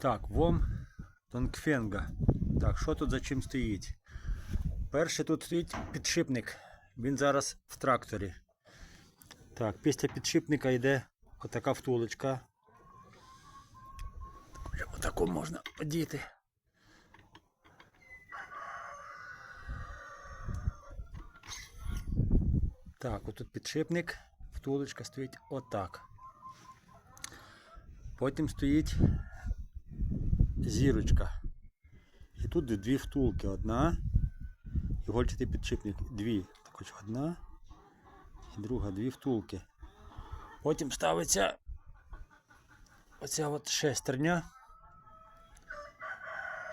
Так, вом Донгфенга. Так, що тут за чим стоїть? Перший тут стоїть підшипник. Він зараз в тракторі. Так, після підшипника йде отака втулочка. Отаку можна одіти. Так, отут підшипник, втулочка стоїть отак. Потім стоїть зірочка. І тут дві втулки. Одна. Ігольчатий підшипник. Дві. Так одна. І друга, дві втулки. Потім ставиться оця от шестерня.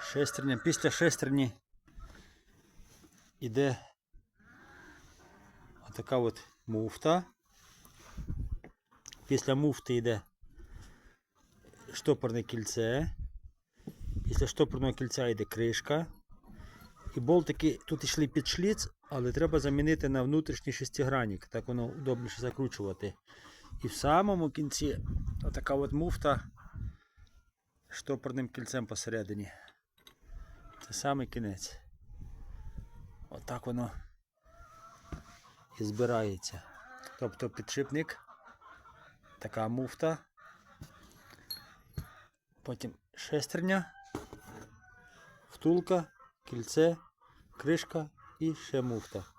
Шестерня. Після шестерні іде отака от муфта. Після муфти йде штопорне кільце. Після штопорного кільця йде кришка. І болтики тут йшли під шліц, але треба замінити на внутрішній шестигранник. Так воно удобніше закручувати. І в самому кінці отака от муфта штопорним кільцем посередині. Це самий кінець. Отак воно і збирається. Тобто підшипник, така муфта, потім шестерня, втулка, кільце, кришка і ще муфта.